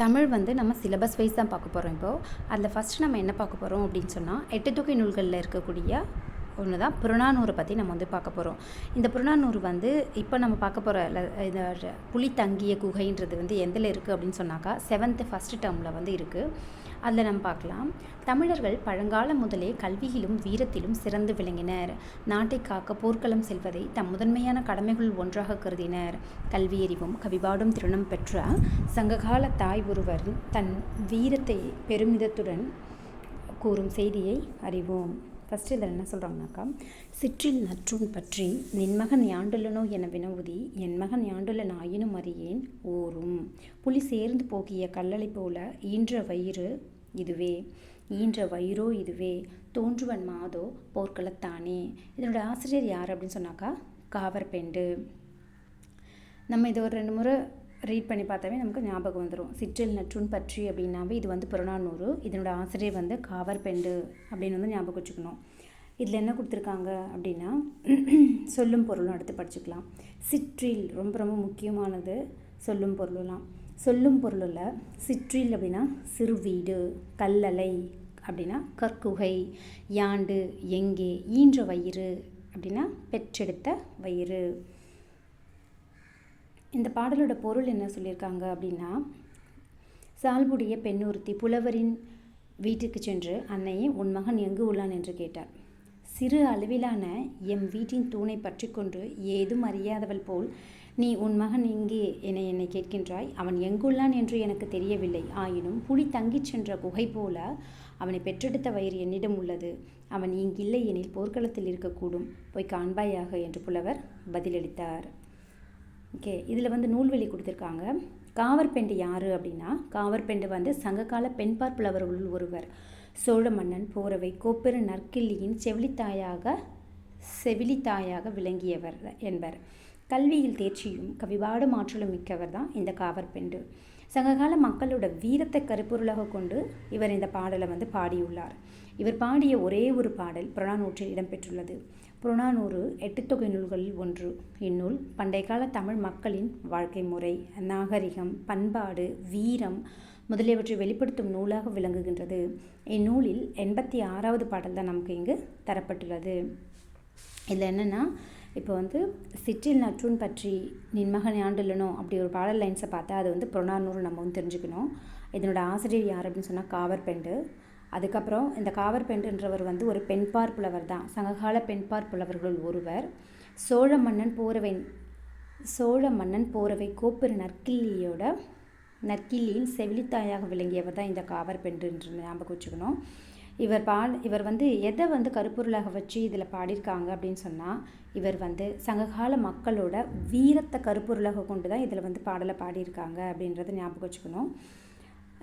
தமிழ் வந்து நம்ம syllabus wise தான் பார்க்க போகிறோம் இப்போது அதில் ஃபஸ்ட்டு நம்ம என்ன பார்க்க போகிறோம் அப்படின்னு சொன்னால் எட்டு தொகை நூல்களில் இருக்கக்கூடிய ஒன்று தான் புறநானூரை பற்றி நம்ம வந்து பார்க்க போகிறோம் இந்த புறநானூறு வந்து இப்போ நம்ம பார்க்க போகிற இந்த புலி தங்கிய குகைன்றது வந்து எதில் இருக்குது அப்படின்னு சொன்னாக்கா செவன்த்து ஃபஸ்ட்டு டேர்மில் வந்து இருக்குது அதில் நம்ம பார்க்கலாம். தமிழர்கள் பழங்காலம் முதலே கல்வியிலும் வீரத்திலும் சிறந்து விளங்கினர். நாட்டை காக்க போர்க்களம் செல்வதை தம் முதன்மையான கடமைகள் ஒன்றாக கருதினர். கல்வியறிவும் கவிபாடும் திருணம் பெற்ற சங்ககால தாய் ஒருவர் தன் வீரத்தை பெருமிதத்துடன் கூறும் செய்தியை அறிவோம். ஃபஸ்ட்டு இதில் என்ன சொல்கிறாங்கனாக்கா சிற்றில் நற்றூன் பற்றி நின்மகன் யாண்டுள்ளனோ என வினவுதி என் மகன் யாண்டுள்ளன் ஆயினும் அறியேன் ஓரும். புலி சேர்ந்து போகிய கல்லலை போல ஈன்ற வயிறு இதுவே ஈன்ற வயிறோ இதுவே தோன்றுவன் மாதோ போர்க்களத்தானே. இதனோட ஆசிரியர் யார்? அப்படின்னு சொன்னாக்கா காவற்பெண்டு. நம்ம இதை ஒரு ரெண்டு முறை ரீட் பண்ணி பார்த்தாவே நமக்கு ஞாபகம் வந்துடும் சிற்றில் நற்றுன் பற்றி அப்படின்னாவே இது வந்து புறநானூறு. இதனோட ஆசிரியர் வந்து காவற்பெண்டு அப்படின்னு வந்து ஞாபகம் வச்சுக்கணும். இதில் என்ன கொடுத்துருக்காங்க அப்படின்னா சொல்லும் பொருளும் அடுத்து படிச்சுக்கலாம். சிற்றில் ரொம்ப ரொம்ப முக்கியமானது சொல்லும் பொருளெலாம். சொல்லும் பொருளில் சிற்றில் அப்படின்னா சிறு வீடு கல்லலை அப்படின்னா கற்குகை யாண்டு எங்கே ஈன்ற வயிறு அப்படின்னா பெற்றெடுத்த வயிறு. இந்த பாடலோட பொருள் என்ன சொல்லியிருக்காங்க அப்படின்னா சால்புடைய பெண் ஒருத்தி புலவரின் வீட்டுக்கு சென்று அன்னையே உன் மகன் எங்கு உள்ளான் என்று கேட்டார். சிறு அளவிலான எம் வீட்டின் தூணை பற்றி கொண்டு ஏதும் அறியாதவள் போல் நீ உன் மகன் எங்கே என என்னை கேட்கின்றாய். அவன் எங்குள்ளான் என்று எனக்கு தெரியவில்லை. ஆயினும் புலி தங்கிச் சென்ற குகை போல அவனை பெற்றெடுத்த வயிறு என்னிடம் உள்ளது. அவன் இங்கில்லை எனில் போர்க்களத்தில் இருக்கக்கூடும். போய் காண்பாயாக என்று புலவர் பதிலளித்தார். ஓகே இதில் வந்து நூல்வெளி கொடுத்துருக்காங்க. காவற்பெண்டு யார் அப்படின்னா காவற்பெண்டு வந்து சங்ககால பெண்பார் புலவர்களுள் ஒருவர். சோழ மன்னன் போரவை கோப்பெரு நற்கிள்ளியின் செவிலித்தாயாக செவிலித்தாயாக விளங்கியவர் என்பர். கல்வியில் தேர்ச்சியும் கவிபாடும் ஆற்றலும் மிக்கவர் தான் இந்த காவற்பெண்டு. சங்ககால மக்களோட வீரத்தை கருப்பொருளாக கொண்டு இவர் இந்த பாடலை வந்து பாடியுள்ளார். இவர் பாடிய ஒரே ஒரு பாடல் புறநானூற்றில் இடம்பெற்றுள்ளது. புறநானூறு எட்டுத்தொகை நூல்களில் ஒன்று. இந்நூல் பண்டைய கால தமிழ் மக்களின் வாழ்க்கை முறை நாகரிகம் பண்பாடு வீரம் முதலியவற்றை வெளிப்படுத்தும் நூலாக விளங்குகின்றது. இந்நூலில் எண்பத்தி ஆறாவது பாடல் தான் நமக்கு இங்கு தரப்பட்டுள்ளது. இதில் என்னென்னா இப்போ வந்து சிற்றில் நற்றுன் பற்றி நின்மகன் ஆண்டுலனோ அப்படி ஒரு பாடல் லைன்ஸை பார்த்தா அது வந்து புறநானூறு நம்ம வந்து தெரிஞ்சுக்கணும். இதனோட ஆசிரியர் யார் அப்படின்னு சொன்னால் காவற்பெண்டு அதுக்கப்புறம் இந்த காவற்பெண்டுன்றவர் வந்து ஒரு பெண்பார் புலவர் தான். சங்ககால பெண்பார் புலவர்களுள் ஒருவர். சோழ மன்னன் போரவை சோழ மன்னன் போரவை கோப்பெரு நற்கிள்ளியோட நற்கிள்ளியின் செவிலித்தாயாக விளங்கியவர் தான் இந்த காவற்பெண்டுன்ற ஞாபகம் வச்சுக்கணும். இவர் பா இவர் வந்து எதை வந்து கருப்பொருளாக வச்சு இதில் பாடியிருக்காங்க அப்படின்னு சொன்னால் இவர் வந்து சங்ககால மக்களோட வீரத்தை கருப்பொருளாக கொண்டு தான் இதில் வந்து பாடலை பாடியிருக்காங்க அப்படின்றத ஞாபகம் வச்சுக்கணும்.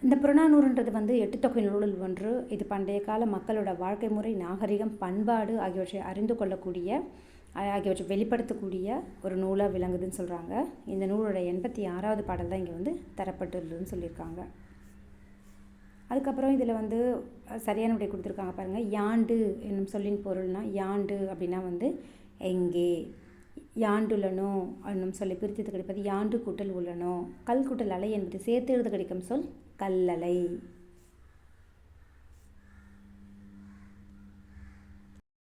இந்த புறநானூறுன்றது வந்து எட்டு தொகை நூலில் ஒன்று இது பண்டைய கால மக்களோட வாழ்க்கை முறை நாகரிகம் பண்பாடு ஆகியவற்றை அறிந்து கொள்ளக்கூடிய ஆகியவற்றை வெளிப்படுத்தக்கூடிய ஒரு நூலாக விளங்குதுன்னு சொல்கிறாங்க இந்த நூலோட எண்பத்தி ஆறாவது பாடல் தான் இங்கே வந்து தரப்பட்டுள்ளதுன்னு சொல்லியிருக்காங்க. அதுக்கப்புறம் இதில் வந்து சரியான விடை கொடுத்துருக்காங்க பாருங்கள் யாண்டு என்னும் சொல்லின் பொருள்னா யாண்டு அப்படின்னா வந்து எங்கே யாண்டுள்ளனோ என்னும் சொல்லி பிரித்தது கிடைப்பது யாண்டு கூட்டல் உள்ளனோ கல் கூட்டல் அலை என்பது சேர்த்து எழுத கிடைக்கும் சொல் கல்லலை.